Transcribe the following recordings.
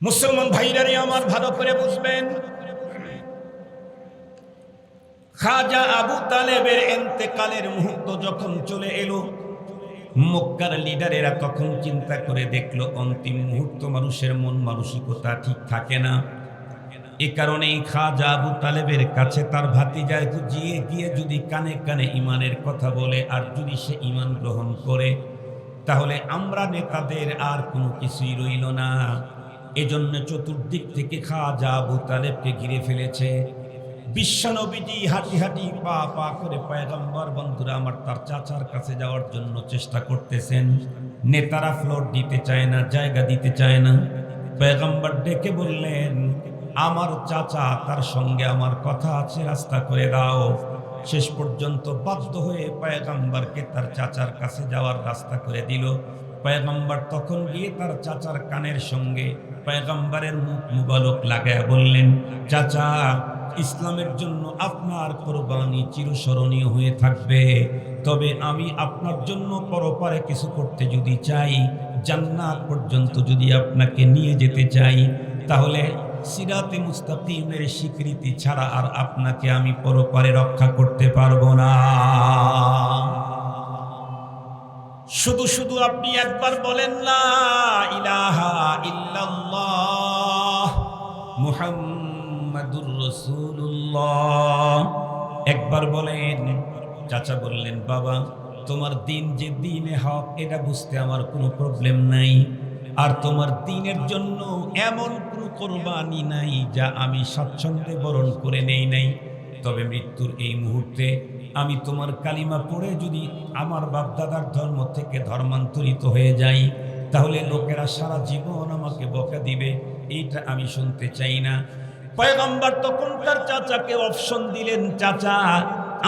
মুসলমান ভাইরারে আমার ভালো করে বুঝবেন। খাজা আবু তালেবের এন্তেকালের মুহূর্ত যখন চলে এলো, মক্কার লিডারেরা তখন চিন্তা করে দেখল, অন্তিম মুহূর্ত মানুষের মন মানসিকতা ঠিক থাকে না। এ কারণেই খাজা আবু তালেবের কাছে তার ভাতিজায় গিয়ে গিয়ে যদি কানে কানে ইমানের কথা বলে আর যদি সে ইমান গ্রহণ করে, তাহলে আমরা নেতাদের আর কোনো কিছুই রইল না। এজন্য চতুর্দিক থেকে খাজা আবু তালেবকে ঘিরে ফেলেছে। বিশ্বনবীজি হাঁটি হাঁটি পা পা করে পয়গম্বর, বন্ধুরা আমার তার চাচার কাছে যাওয়ার জন্য চেষ্টা করতেছেন। নেতারা ফ্লোর দিতে চায় না, জায়গা দিতে চায় না। পয়গম্বর ডেকে বললেন, আমার চাচা, তার সঙ্গে আমার কথা আছে, রাস্তা করে দাও। শেষ পর্যন্ত বাধ্য হয়ে পয়গম্বরকে তার চাচার কাছে যাওয়ার রাস্তা করে দিল। পয়গম্বর তখন গিয়ে তার চাচার কানের সঙ্গে পয়গম্বরের মুখ মুবালক লাগায় বললেন, চাচা, ইসলামের জন্য আপনার কোরবানি চিরস্মরণীয় হয়ে থাকবে। তবে আমি আপনার জন্য পরপারে কিছু করতে যদি চাই, জান্নাত পর্যন্ত যদি আপনাকে নিয়ে যেতে চাই, তাহলে সিরাতে মুস্তাকিমের স্বীকৃতি ছাড়া আর আপনাকে আমি পরপারে রক্ষা করতে পারব না। শুধু শুধু আপনি একবার বলেন না ইলাহা ইল্লাল্লাহ মুহাম্মাদুর একবার বলেন, চাচা বললেন, বাবা, তোমার দিন যে দিনে হক, এটা বুঝতে আমার কোনো প্রবলেম নাই। আর তোমার দিনের জন্য এমন কোনো কোরবানি নাই যা আমি স্বাচ্ছন্দ্যে বরণ করে নেই নাই। তবে মৃত্যুর এই মুহূর্তে আমি তোমার কালিমা পড়ে যদি আমার বাপদাদার ধর্ম থেকে ধর্মান্তরিত হয়ে যাই, তাহলে লোকেরা সারা জীবন আমাকে বকা দিবে। এইটা আমি শুনতে চাই না। পয়গম্বর তখন তার চাচাকে অপশন দিলেন, চাচা,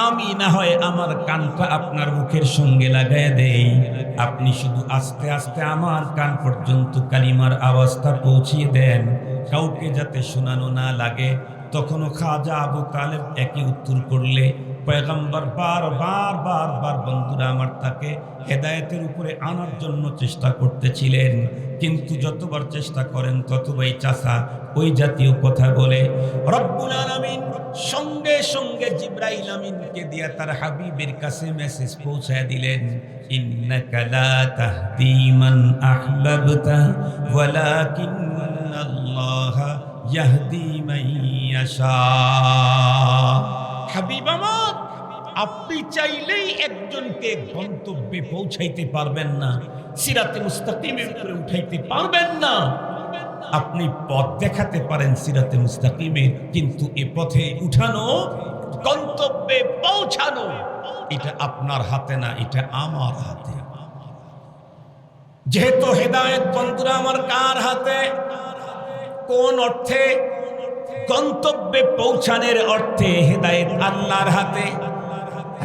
আমি না হয় আমার কানটা আপনার মুখের সঙ্গে লাগায় দেই। আপনি শুধু আস্তে আস্তে আমার কান পর্যন্ত কালিমার আওয়াজটা পৌঁছিয়ে দেন। কাউকে যাতে শোনানো না লাগে। তখনও খাজা আবু তালেব একই উত্তর করলে পয়গম্বর বার বার বার বার বন্ধুরা আমার তাকে হেদায়েতের উপরে আনার জন্য চেষ্টা করতেছিলেন। কিন্তু যতবার চেষ্টা করেন, ততবারই চাষা ওই জাতীয় কথা বলে, রব্বুল আলামিন সঙ্গে সঙ্গে জিব্রাইল আমিনকে দিয়ে তার হাবিবের কাছে মেসেজ পৌঁছায় দিলেন, ইন্নাকা ওয়ালাকিন্নাল্লাহা ইয়াহদি হাবিব আমার আপনি চাইলেই একজনকে গন্তব্যে পৌঁছাইতে পারবেন না, সিরাতে মুস্তাকিমের উপরে উঠাইতে পারবেন না। আপনি পথ দেখাতে পারেন সিরাতে মুস্তাকিমের কিন্তু এ পথে উঠানো, গন্তব্যে পৌঁছানো, এটা আপনার হাতে না, এটা আমার হাতে। যেহেতু হেদায়েত বন্ধুরা আমার কার হাতে? কোন অর্থে? গন্তব্যে পৌঁছানোর অর্থে হেদায়েত আল্লাহর হাতে।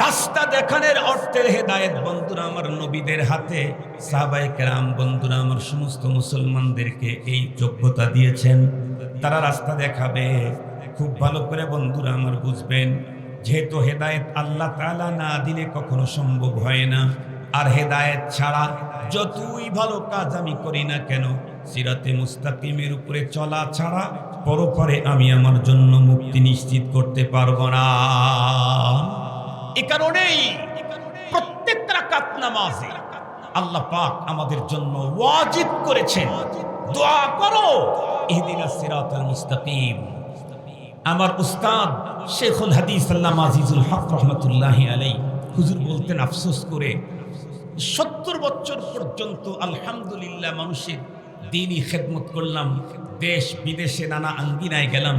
রাস্তা দেখানোর অর্থের হেদায়েত। বন্ধুরা, আমার নবীদের হাতে সাহাবাই কেরাম, বন্ধুরা, আমার সমস্ত মুসলমানদেরকে এই যোগ্যতা দিয়েছেন। তারা রাস্তা দেখাবে। খুব ভালো করে বন্ধুরা আমার বুঝবেন, যেহেতু হেদায়েত আল্লাহ তাআলা না দিলে কখনো সম্ভব হয় না। আর হেদায়েত ছাড়া যতই ভালো কাজ আমি করি না কেন, সিরাতে মুস্তাকিমের উপরে চলা ছাড়া পরপরে আমি আমার জন্য মুক্তি নিশ্চিত করতে পারব না। এ কারণেই প্রত্যেক রাকাত নামাজে আল্লাহ পাক আমাদের জন্য ওয়াজিব করেছেন। দোয়া করো। ইহদিনা সিরাতাল মুস্তাকিম। আমার উস্তাদ শেখুল হাদিস আল্লাহ আজিজুল হক রহমতুল্লাহ আলাই হুজুর বলতেন আফসোস করে, সত্তর বছর পর্যন্ত আলহামদুলিল্লাহ মানুষের দিনই খেদমত করলাম, দেশ বিদেশে নানা আঙ্গিনায় গেলাম,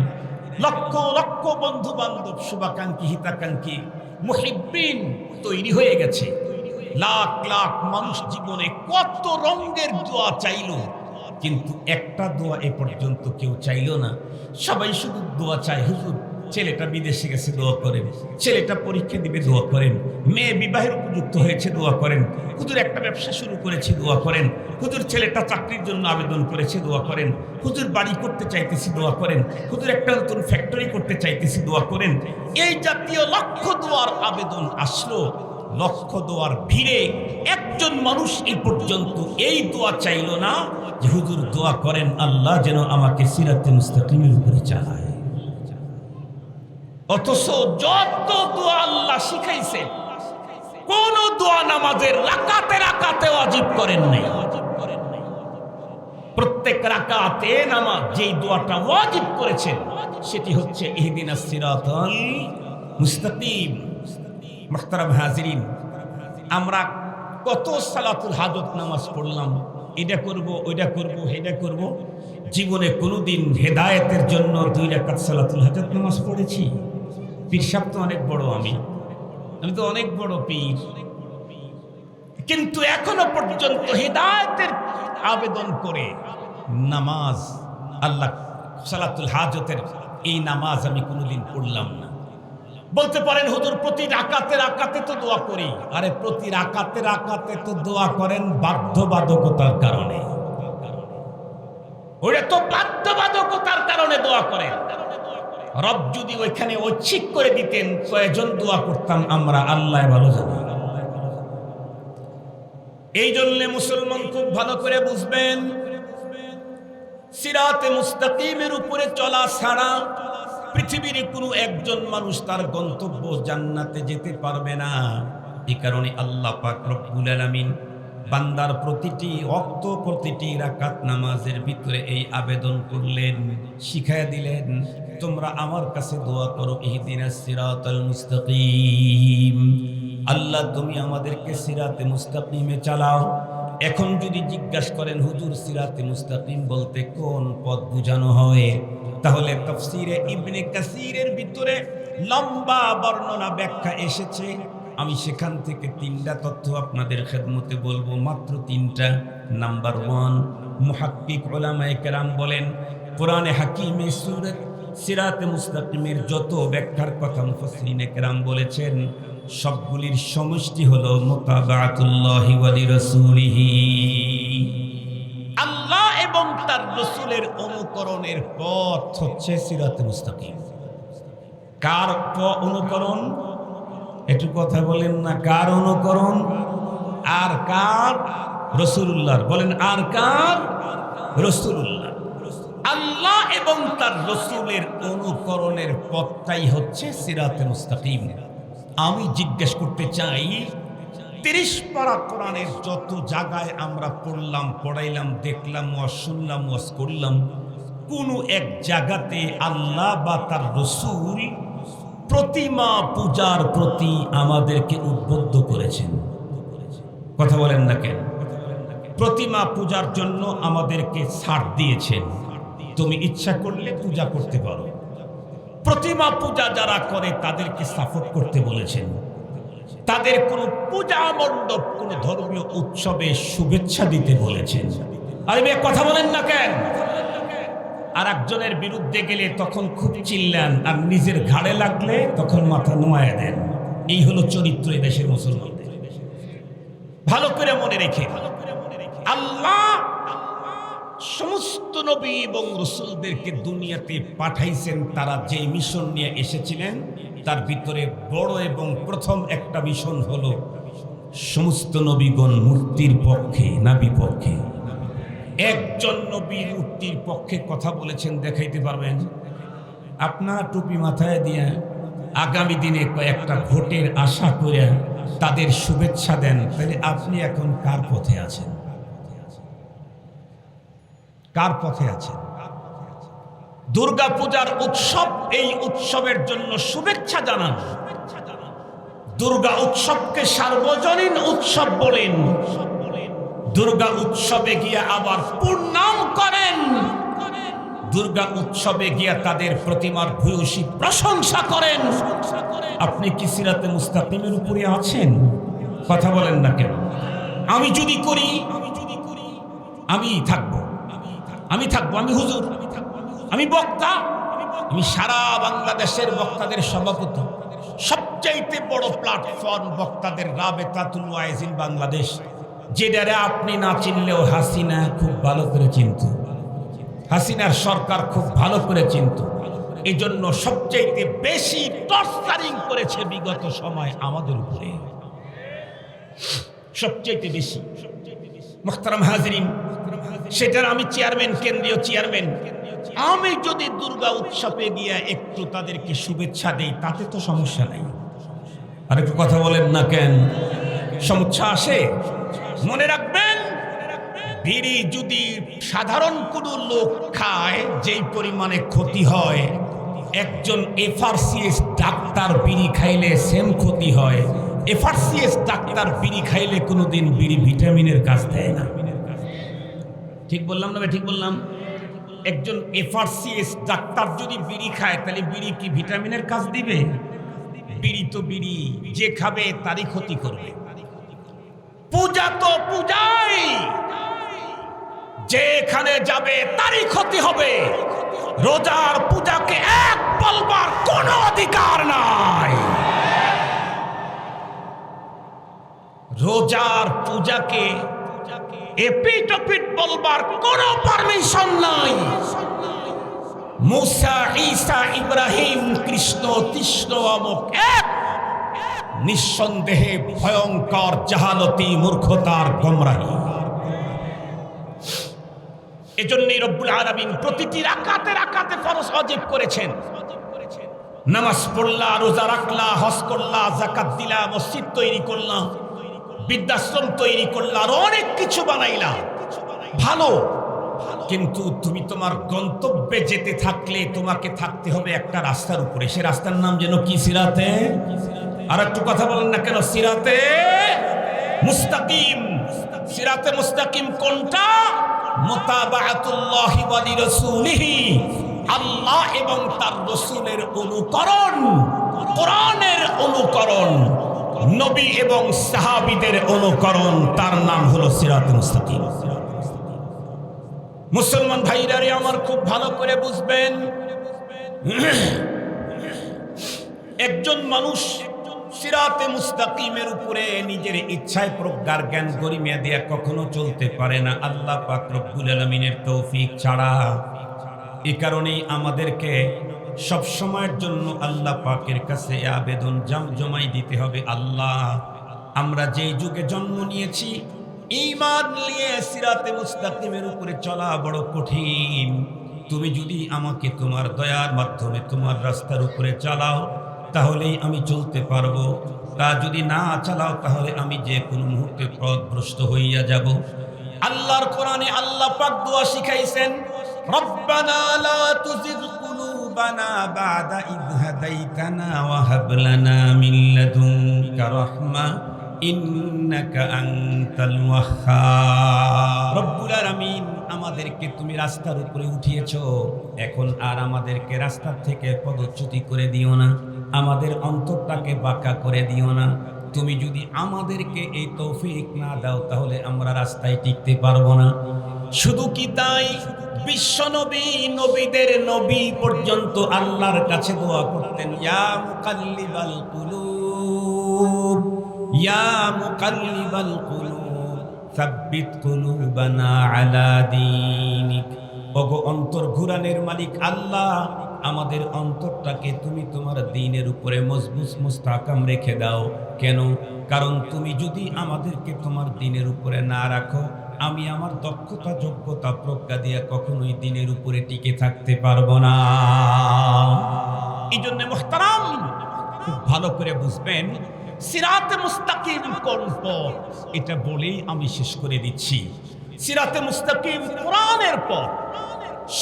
লক্ষ লক্ষ বন্ধু বান্ধব শুভাকাঙ্ক্ষী, হিতাকাঙ্ক্ষী মুহিব্বিন তৈরি হয়ে গেছে। লাখ লাখ মানুষ জীবনে কত রঙের দোয়া চাইল, কিন্তু একটা দোয়া এ পর্যন্ত কেউ চাইল না। সবাই শুধু দোয়া চায়, হুজুর ছেলেটা বিদেশে গেছে, দোয়া করেন। ছেলেটা পরীক্ষা দিবে, দোয়া করেন। মেয়ে বিবাহের উপযুক্ত হয়েছে, দোয়া করেন। হুজুর একটা ব্যবসা শুরু করেছে, দোয়া করেন। হুজুর ছেলেটা চাকরির জন্য আবেদন করেছে, দোয়া করেন। হুজুর বাড়ি করতে চাইতেছি, দোয়া করেন। হুজুর একটা নতুন ফ্যাক্টরি করতে চাইতেছি, দোয়া করেন। এই জাতীয় লক্ষ দোয়ার আবেদন আসলো। লক্ষ দোয়ার ভিড়ে একজন মানুষ এই পর্যন্ত এই দোয়া চাইল না যে, হুজুর, দোয়া করেন, আল্লাহ যেন আমাকে সিরাতে মুস্তাকিমের উপরে চালায়। অথচ যত দোয়া আল্লাহ শিখাইছে, কোন দোয়া নামাজের রাকাতে রাকাতে ওয়াজিব করেন নাই। প্রত্যেক রাকাতে নামাজ যেই দোয়াটা ওয়াজিব করেছেন সেটি হচ্ছে ইহদিনাস সিরাতাল মুস্তাকিম। মুহতারাম হাজিরিন, আমরা কত সালাতুল হাজত নামাজ পড়লাম, এটা করব, ওইটা করব এটা করব। জীবনে কোনোদিন হেদায়েতের জন্য দুই রাকাত সালাতুল হাজত নামাজ পড়েছি। পীর সাহেব তো অনেক বড় আমি। আমি তো অনেক বড় পীর। কিন্তু এখনও পর্যন্ত হৃদায়তের আবেদন করে নামাজ, আল্লাহ সালাতুল হাজতের এই নামাজ আমি কোনোদিন পড়লাম না। বলতে পারেন, হুজুর, প্রতি রাকাতে রাকাতে তো দোয়া করি। আরে, প্রতি রাকাতে রাকাতে তো দোয়া করেন বাধ্যবাধকতার কারণে। ওটা তো বাধ্যবাধকতার কারণে দোয়া করেন। রব যদি ওইখানে ঐচ্ছিক করে দিতেন কয়েকজন দোয়া করতাম আমরা, আল্লাহ ভালো জানি এই জন্য মুসলমান খুব ভালো করে বুঝবেন, সিরাতে মুস্তাকিমের উপরে চলা ছাড়া পৃথিবীর কোনো একজন মানুষ তার গন্তব্য জান্নাতে যেতে পারবে না। এই কারণে আল্লাহ পাক রব্বুল আলামিন বান্দার প্রতিটি অক্ত প্রতিটি রাকাত নামাজের ভিতরে এই আবেদন করলেন শিখায় দিলেন তোমরা আমার কাছে দোয়া করো আল্লাহ, তুমি আমাদেরকে সিরাতে মুস্তাকিমে চালাও। এখন যদি জিজ্ঞাসা করেন, হুজুর, সিরাতে মুস্তাকিম বলতে কোন পথ বোঝানো হয়? তাহলে তফসিরে ইবনে কাসিরের ভিতরে লম্বা বর্ণনা ব্যাখ্যা এসেছে। আমি সেখান থেকে তিনটা তথ্য আপনাদের খেদমতে বলব। মাত্র তিনটা। নাম্বার ওয়ান, মুহাক্কিক ওলামায়ে কেরাম বলেন, কোরআনে হাকিমে সুরত সিরাতে মুস্তাকিমের যত ব্যাখ্যার কথা মুফাসসিরিনে কেরাম বলেছেন, সবগুলির সমষ্টি হলো মোতাবাতুল্লাহি ওয়ালি রাসূলিহি। আল্লাহ এবং তার রসুলের অনুকরণের পথ হচ্ছে সিরাতে মুস্তাকিম। কার অনুকরণ? একটু কথা বলেন না, কার অনুকরণ? আর কার? রসুল্লাহর বলেন, আর কার? রসুল্লাহ আল্লাহ এবং তার রসুলের অনুকরণের পথটাই হচ্ছে সিরাতে মুস্তাকিম। আমি জিজ্ঞেস করতে চাই, তিরিশ পারা কোরআনের যত জায়গায় আমরা পড়লাম, পড়াইলাম, দেখলাম ওয়াজ শুনলাম ওয়াজ করলাম, কোনো এক জায়গাতে আল্লাহ বা তার রসুল প্রতিমা পূজার প্রতি আমাদেরকে উদ্বুদ্ধ করেছেন। কথা বলেন না কেন? প্রতিমা পূজার জন্য আমাদেরকে ছাড় দিয়েছেন। তুমি ইচ্ছা করলে পূজা করতে পারো। প্রতিমা পূজা যারা করে, তাদেরকে সাপোর্ট করতে বলেছেন। তাদের কোনো পূজা মণ্ডপ, কোনো ধর্মীয় উৎসবে শুভেচ্ছা দিতে বলেছেন। আরে মেয়ে কথা বলেন না কেন? আর একজনের বিরুদ্ধে গেলে তখন খুব চিল্লান, আর নিজের ঘাড়ে লাগলে তখন মাথা নোয়ায় দেন। এই হলো চরিত্র এই দেশের মুসলমানদের। ভালো করে মনে রেখে। আল্লাহ সমস্ত নবী এবং রসুলদেরকে দুনিয়াতে পাঠাইছেন তারা যে মিশন নিয়ে এসেছিলেন, তার ভিতরে বড় এবং প্রথম একটা মিশন হলো সমস্ত নবীগণ মূর্তির পক্ষে না বিপক্ষে একজন নবী মূর্তির পক্ষে কথা বলেছেন, দেখাইতে পারবেন? আপনার টুপি মাথায় দিয়ে আগামী দিনে কয়েকটা ভোটের আশা করে তাদের শুভেচ্ছা দেন, তাহলে আপনি এখন কার পথে আছেন? কার পথে আছেন দুর্গা পূজার উৎসব এই উৎসবের জন্য শুভেচ্ছা জানান। দুর্গা উৎসবকে সার্বজনীন উৎসব বলেন। দুর্গা উৎসবে গিয়ে আবার পূর্ণাম করেন। দুর্গা উৎসবে গিয়া তাদের প্রতিমার ভূয়সী প্রশংসা করেন। আপনি কি সিরাতে মুস্তাকিমের উপরে আছেন? কথা বলেন না কেন? আমি যদি করি আমি যদি করি, আমি থাকব। আমি থাকব, আমি হুজুর। আমি বক্তা। আমি সারা বাংলাদেশের বক্তাদের সভাপতি। সবচাইতে বড় প্ল্যাটফর্ম বক্তাদের রাবেতাতুল ওয়াইজিন বাংলাদেশ, যেটারে আপনি না চিনলেও হাসিনা খুব ভালো করে চিনত। হাসিনার সরকার খুব ভালো করে চিনত। এই জন্য সবচাইতে বেশি টর্চারিং করেছে বিগত সময় আমাদের উপরে। সবচাইতে বেশি। মোখতারাম হাজরিন সেটার আমি চেয়ারম্যান, কেন্দ্রীয় চেয়ারম্যান। আমি যদি দুর্গা উৎসবে গিয়ে একটু তাদেরকে শুভেচ্ছা দেই, তাতে তো সমস্যা নেই। আর একটু কথা বলেন না কেন? সমস্যা আসে? মনে রাখবেন, বিড়ি যদি সাধারণ কোনো লোক খায়, যেই পরিমাণে ক্ষতি হয়, একজন এফআরসিএস ডাক্তার বিড়ি খাইলে সেম ক্ষতি হয়। এফআরসিএস ডাক্তার বিড়ি খাইলে কোনোদিন বিড়ি ভিটামিনের কাজ দেয় না। ঠিক বললাম না ঠিক বললাম? একজন এফআরসিএস ডাক্তার যদি বিড়ি খায়, তাহলে বিড়ি কি ভিটামিনের কাজ দিবে? বিড়ি তো বিড়ি, যে খাবে তারই ক্ষতি করবে। পূজা তো পূজাই। যেখানে যাবে তারই ক্ষতি হবে। রোজার পূজাকে এক বলবার কোনো অধিকার নাই। রোজার পূজাকে বলবার পারমিশন নাই। মুসা, ঈসা, ইব্রাহিম, কৃষ্ণ, তৃষ্ণ, অমুক, এক। নিঃসন্দেহে ভয়ঙ্কর, জাহালতি, মূর্খতার গমরাহী। এজন্যই রব্বুল আলামিন প্রতিটি রাকাতে রাকাতে ফরজ অজীব করেছেন। নামাজ পড়লা, রোজা রাখলা, হজ করলা জাকাত দিলা, মসজিদ তৈরি করলা। বৃদ্ধাশ্রম তৈরি করলা আর অনেক কিছু বানাইলা। ভালো। কিন্তু তুমি তোমার গন্তব্যে যেতে থাকলে তোমাকে থাকতে হবে একটা রাস্তার উপরে। সে রাস্তার নাম যেন কি সিরাতে? আর একটু কথা বলেন না কেন? সিরাতে মুস্তাকিম। সিরাতে মুস্তাকিম কোনটা? মুতাবাআতুল্লাহি ওয়া লিরাসূলিহি। আল্লাহ এবং তার রসুলের অনুকরণ, কোরআনের অনুকরণ। নবী এবং সাহাবিদের অনুকরণ, তার নাম হলো সিরাত মুস্তাকিম। মুসলমান ভাইরারে আমার খুব ভালো করে বুঝবেন। একজন মানুষ সিরাতে মুস্তাকিমের উপরে নিজের ইচ্ছায় প্রজ্ঞার জ্ঞান গরিমিয়া দিয়া কখনো চলতে পারে না। আল্লাহ পাক রব্বুল আলমিনের তৌফিক ছাড়া। এ কারণেই আমাদেরকে সব সময়ের জন্য আল্লাহ পাকের কাছে আবেদন জাম জমাই দিতে হবে, আল্লাহ। আমরা যেই যুগে জন্ম নিয়েছি, ঈমান নিয়ে সিরাতে মুস্তাকিমের উপরে চলা বড় কঠিন। তুমি যদি আমাকে তোমার দয়ার মাধ্যমে তোমার রাস্তার উপরে চালাও, তাহলেই আমি চলতে পারব। তা যদি না চালাও, তাহলে আমি যে কোনো মুহূর্তে পথভ্রষ্ট হইয়া যাব। আল্লাহর কোরআনে আল্লাহ পাক দোয়া শিখাইছেন, রব্বানা লা তুজিগ আমাদেরকে তুমি রাস্তার উপরে উঠিয়েছো। এখন আর আমাদেরকে রাস্তার থেকে পদচ্যুতি করে দিও না। আমাদের অন্তরটাকে বাঁকা করে দিও না। তুমি যদি আমাদেরকে এই তৌফিক না দাও, তাহলে আমরা রাস্তায় টিকতে পারব না। শুধু কি তাই? বিশ্ব নবী, নবীদের নবী পর্যন্ত আল্লাহর কাছে দোয়া করতেন, ইয়া মুকাল্লিবাল কুলুব, ইয়া মুকাল্লিবাল কুলুব, সাব্বিত কুলুবানা আলা দীনিক। ওগো অন্তর ঘুরানের মালিক আল্লাহ, আমাদের অন্তরটাকে তুমি তোমার দিনের উপরে মজবুত মুস্তাকাম রেখে দাও। কেন? কারণ তুমি যদি আমাদেরকে তোমার দিনের উপরে না রাখো আমি আমার দক্ষতা, যোগ্যতা প্রজ্ঞা দিয়ে কখনোই দিনের উপরে টিকে থাকতে পারব না। এই জন্য মোহতারাম, খুব ভালো করে বুঝবেন, সিরাতে মুস্তাকিম কোন পথ এটা বলেই আমি শেষ করে দিচ্ছি। সিরাতে মুস্তাকিম কোরআনের পথ।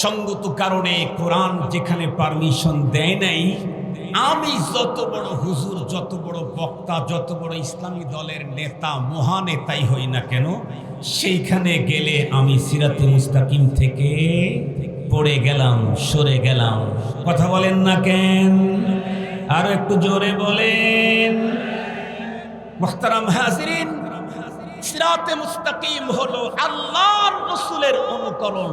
সঙ্গত কারণে কোরআন যেখানে পারমিশন দেয় নাই আমি যত বড় হুজুর, যত বড় বক্তা, যত বড় ইসলামী দলের নেতা মহানেতাই হই না কেন, সেইখানে গেলে আমি সিরাতে মুস্তাকিম থেকে পড়ে গেলাম, সরে গেলাম। কথা বলেন না কেন? আর একটু জোরে বলেন। মোহতারাম হাজরিন, সিরাতে মুস্তাকিম হলো আল্লাহর রসুলের অনুকরণ।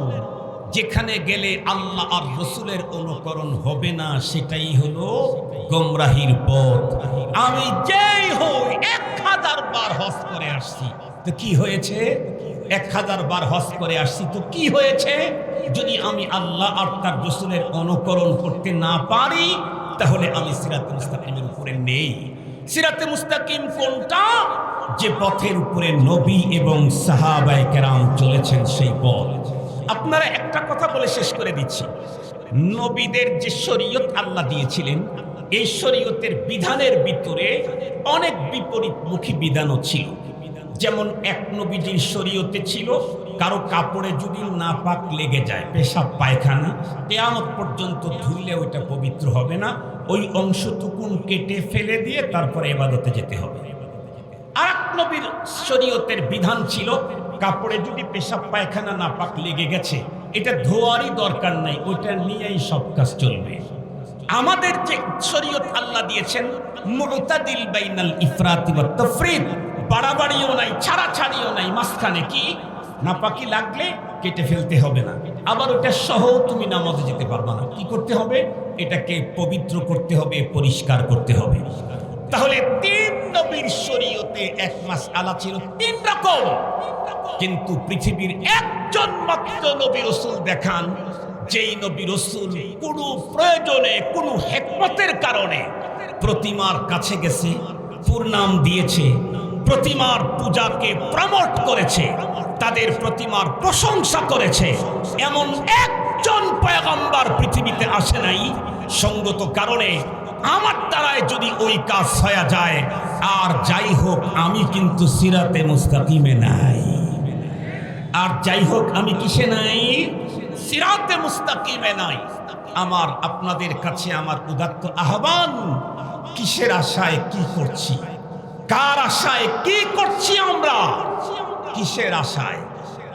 যেখানে গেলে আল্লাহ আর রসুলের অনুকরণ হবে না, সেটাই হলো গোমরাহির পথ। আমি যেই হই, এক হাজার বার হজ করে আসছি। তো কি হয়েছে? এক হাজার বার হজ করে আসছি। তো কি হয়েছে? যদি আমি আল্লাহ আর তার রসুলের অনুকরণ করতে না পারি, তাহলে আমি সিরাতে মুস্তাকিমের উপরে নেই। সিরাতে মুস্তাকিম কোনটা? যে পথের উপরে নবী এবং সাহাবায় কেরাম চলেছেন সেই পথ। আপনারা একটা কথা বলে শেষ করে দিচ্ছি। নবীদের যে শরীয়ত আল্লাহ দিয়েছিলেন, এই শরীয়তের বিধানের ভিতরে অনেক বিপরীতমুখী বিধানও ছিল। যেমন এক নবীজির শরীয়তে ছিল, কারও কাপড়ে যদি না পাক লেগে যায়, পেশাব, পায়খানা, কেয়ামত পর্যন্ত ধুইলে ওইটা পবিত্র হবে না, ওই অংশটুকুন কেটে ফেলে দিয়ে তারপরে এবাদতে যেতে হবে। আর নবীর শরীয়তের বিধান ছিল কাপড়ে যদি পেশাব পায়খানা না পাক লেগে গেছে, এটা ধোয়ারই দরকার নাই, ওইটা নিয়েই সব কাজ চলবে। আমাদের যে শরীয়ত আল্লাহ দিয়েছেন মুতাদিল বাইনাল ইফরাতি ওয়াত তাফরিদ, বাড়াবাড়িও নাই, ছাড়াছাড়িও নাই, মাঝখানে কি? না নাপাকি লাগলে কেটে ফেলতে হবে না। আবার ওটা সহ তুমি নামাজে যেতে পারবে না। কি করতে হবে? এটাকে পবিত্র করতে হবে, পরিষ্কার করতে হবে। তাহলে তিন নবীর শরীয়তে এক মাস আলা ছিল তিন রকম। কিন্তু পৃথিবীর একজন মাত্র নবী রসুল দেখান, যেই নবী রসুল কোনো প্রয়োজনে, কোনো হেকমতের কারণে প্রতিমার কাছে গেছে পূর্ণাম দিয়েছে, প্রতিমার পূজাকে প্রমোট করেছে, তাদের প্রতিমার প্রশংসা করেছে। এমন একজন পয়গম্বর পৃথিবীতে আসে নাই, সঙ্গত কারণে আমার দ্বারায় যদি ওই কাজ হয়ে যায়, আর যাই হোক, আমি কিন্তু সিরাতে মুস্তাকিমে নাই। আর যাই হোক, আমি কিসে নাই? সিরাতে মুস্তাকিমে নাই। আমার, আপনাদের কাছে আমার উদাত্ত আহ্বান, কিসের আশায় কি করছি? কার আশায় কি করছি আমরা? কিসের আশায়?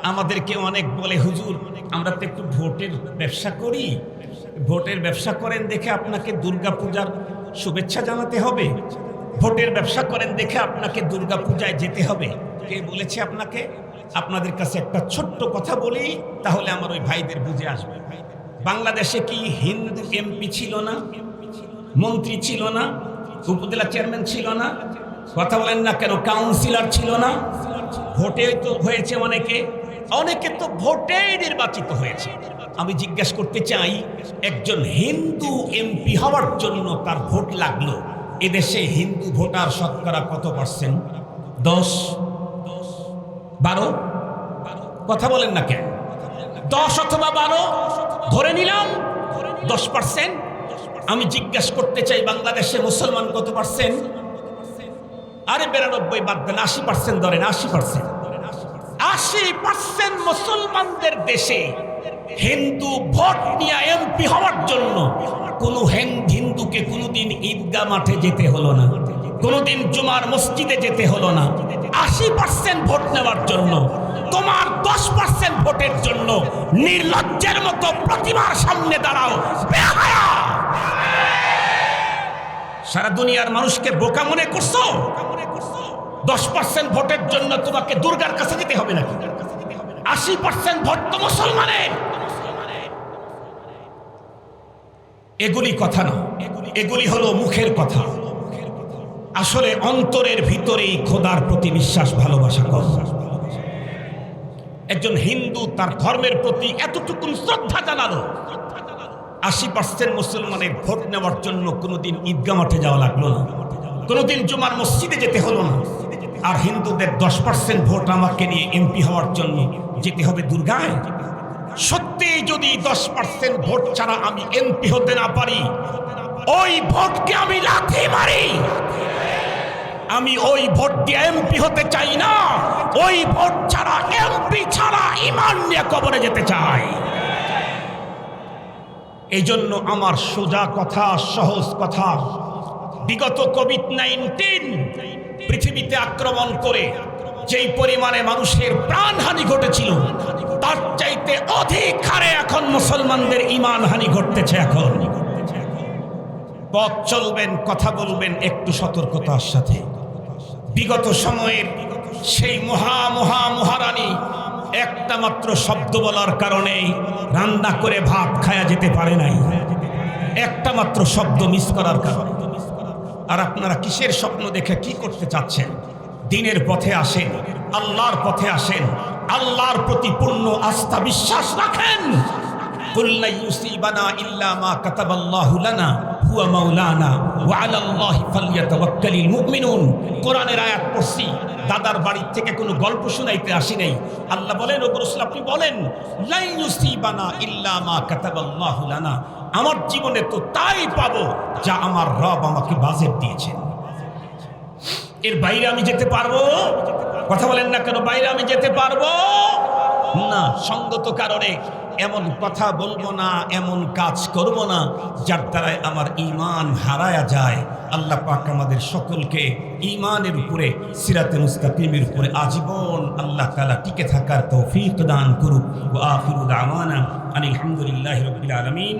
আমাদেরকে অনেক বলে, হুজুর, আমরা তো একটু ভোটের ব্যবসা করি। ভোটের ব্যবসা করেন দেখে আপনাকে দুর্গা পূজার শুভেচ্ছা জানাতে হবে। ভোটের ব্যবসা করেন দেখে আপনাকে দুর্গা পূজায় যেতে হবে। কে বলেছে আপনাকে? আপনাদের কাছে একটা ছোট্ট কথা বলি, তাহলে আমার ওই ভাইদের বুঝে আসবে। বাংলাদেশে কি হিন্দু এমপি ছিল না? মন্ত্রী ছিল না? উপজেলা চেয়ারম্যান ছিল না? কথা বলেন না কেন, কাউন্সিলর ছিল না? ভোটে তো হয়েছে অনেকে। অনেকে তো ভোটেই নির্বাচিত হয়েছে। আমি জিজ্ঞেস করতে চাই, একজন হিন্দু এমপি হওয়ার জন্য তার ভোট লাগল? এদেশে হিন্দু ভোটার শতকরা কত পার্সেন্ট দশ? বারো? কথা বলেন না কেন? দশ অথবা বারো? ধরে নিলাম, দশ পার্সেন্ট আমি জিজ্ঞাসা করতে চাই, বাংলাদেশে মুসলমান কত পার্সেন্ট আরে বিরানব্বই বাদ দেন, আশি পার্সেন্ট ধরেন, আশি পার্সেন্ট আশি পার্সেন্ট মুসলমানদের দেশে হিন্দু ভোট নিয়ে এমপি হওয়ার জন্য কোনো হেন- হিন্দুকে কোনোদিন ঈদগা মাঠে যেতে হলো না। কোনোদিন জুমার মসজিদে যেতে হলো না। আশি পার্সেন্ট ভোট নেওয়ার জন্য, তোমার দশ পার্সেন্ট ভোটের জন্য নির্লজ্জের মতো প্রতিমার সামনে দাঁড়াও। সারা দুনিয়ার মানুষকে বোকা মনে করছ? দশ পার্সেন্ট ভোটের জন্য তোমাকে দুর্গার কাছে যেতে হবে নাকি? আশি পার্সেন্ট ভোট তো মুসলমানের। এগুলি কথা না। এগুলি হলো মুখের কথা। আসলে অন্তরের ভিতরেই খোদার প্রতি বিশ্বাস ভালোবাসা একজন হিন্দু তার ধর্মের প্রতি এতটুকু শ্রদ্ধা জানালো। আশি পার্সেন্ট মুসলমানের ভোট নেওয়ার জন্য কোনোদিন ঈদগা মাঠে যাওয়া লাগল না। কোনোদিন জুমার মসজিদে যেতে হলো না। আর হিন্দুদের দশ পার্সেন্ট ভোট আমাকে নিয়ে এমপি হওয়ার জন্য যেতে হবে দুর্গায়। সত্যি যদি দশ পার্সেন্ট ভোট ছাড়া আমি এমপি হতে না পারি, ওই ভোটকে আমি লাথি মারি। আমি ওই ভোট দিয়ে এমপি হতে চাই না। ওই ভোট ছাড়া এমপি ছাড়া ইমান নিয়ে কবরে যেতে চাই। এই জন্য আমার সোজা কথা, সহজ কথা। বিগত কোভিড নাইন্টিন পৃথিবীতে আক্রমণ করে যেই পরিমাণে মানুষের প্রাণহানি ঘটেছিল, তার চাইতে অধিক হারে এখন মুসলমানদের ইমান হানি ঘটতেছে এখন। পথ চলবেন, কথা বলবেন, একটু সতর্কতার সাথে। বিগত সময়ের সেই মহা মহা মহারানী একটা মাত্র শব্দ বলার কারণেই রান্না করে ভাত খায়া যেতে পারে নাই। একটা মাত্র শব্দ মিস করার কারণে। আর আপনারা কিসের স্বপ্ন দেখে কি করতে চাচ্ছেন? দিনের পথে আসেন, আল্লাহর পথে আসেন, আল্লাহর প্রতি পূর্ণ আস্থা বিশ্বাস রাখেন। কোরআনের আয়াত পড়ছি, দাদার বাড়ির থেকে কোনো গল্প শুনাইতে আসি নাই। আল্লাহ বলেন ওপর আপনি বলেন আমার জীবনে তো তাই পাবো যা আমার রব আমাকে বাজেট দিয়েছেন। এর বাইরে আমি যেতে পারব? কথা বলেন না কেন, বাইরে আমি যেতে পারব? না, সঙ্গত কারণে এমন কথা বলব না, এমন কাজ করব না, যার দ্বারায় আমার ইমান হারায়া যায়। আল্লাহ পাক আমাদের সকলকে ইমানের উপরে, সিরাতে মুস্তাকিমের উপরে আজীবন আল্লাহ তাআলা টিকে থাকার তৌফিক দান করুক। ওয়া আখিরু দাওয়ানা আনিল হামদুলিল্লাহি রাব্বিল আলামিন।